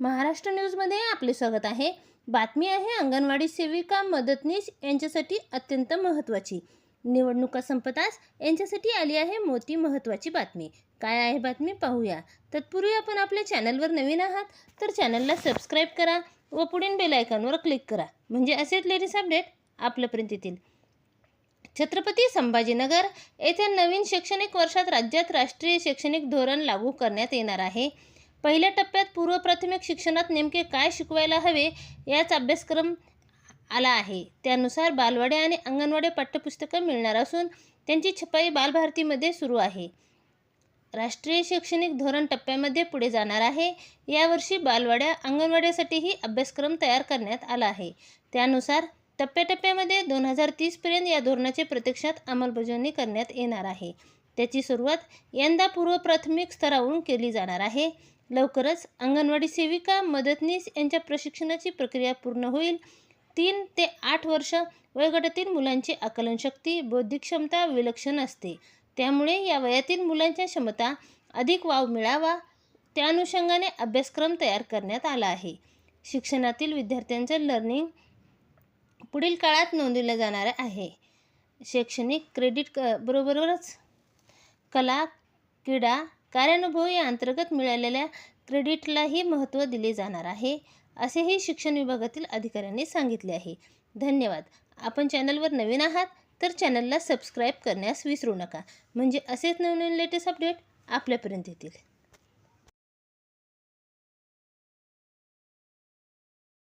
महाराष्ट्र न्यूजमध्ये आपले स्वागत आहे. बातमी आहे अंगणवाडी सेविका मदतनीस यांच्यासाठी अत्यंत महत्त्वाची. निवडणुका संपताच यांच्यासाठी आली आहे मोठी महत्त्वाची बातमी. काय आहे बातमी पाहूया. तत्पूर्वी आपण आपल्या चॅनलवर नवीन आहात तर चॅनलला सबस्क्राईब करा व पुढील बेलायकॉनवर क्लिक करा. म्हणजे असेच लेटेस्ट अपडेट आपल्यापर्यंत येतील. छत्रपती संभाजीनगर येथे नवीन शैक्षणिक वर्षात राज्यात राष्ट्रीय शैक्षणिक धोरण लागू करण्यात येणार आहे. पहिल्या टप्प्यात पूर्व प्राथमिक शिक्षणात नेमके काय शिकवायला हवे याचा अभ्यासक्रम आला आहे. त्यानुसार बालवाड्या आणि अंगणवाडी पाठ्यपुस्तकं मिळणार असून त्यांची छपाई बालभारतीमध्ये सुरू आहे. राष्ट्रीय शैक्षणिक धोरण टप्प्यामध्ये पुढे जाणार आहे. यावर्षी बालवाड्या अंगणवाड्यासाठीही अभ्यासक्रम तयार करण्यात आला आहे. त्यानुसार टप्प्याटप्प्यामध्ये दोन हजार तीसपर्यंत या धोरणाचे प्रत्यक्षात अंमलबजावणी करण्यात येणार आहे. त्याची सुरुवात यंदा पूर्व प्राथमिक स्तरावरून केली जाणार आहे. लवकरच अंगणवाडी सेविका मदतनीस यांच्या प्रशिक्षणाची प्रक्रिया पूर्ण होईल. तीन ते आठ वर्ष वयोगटातील मुलांची आकलनशक्ती बौद्धिक क्षमता विलक्षण असते. त्यामुळे या वयातील मुलांच्या क्षमता अधिक वाव मिळावा त्या अनुषंगाने अभ्यासक्रम तयार करण्यात आला आहे. शिक्षणातील विद्यार्थ्यांचं लर्निंग पुढील काळात नोंदवलं जाणार आहे. शैक्षणिक क्रेडिट क बरोबरच कला क्रीडा कार्यानुभव या अंतर्गत मिळालेल्या क्रेडिटलाही महत्त्व दिले जाणार आहे असेही शिक्षण विभागातील अधिकाऱ्यांनी सांगितले आहे. धन्यवाद. आपण चॅनलवर नवीन आहात तर चॅनलला सबस्क्राईब करण्यास विसरू नका. म्हणजे असेच नवनवीन लेटेस्ट अपडेट आपल्यापर्यंत येतील.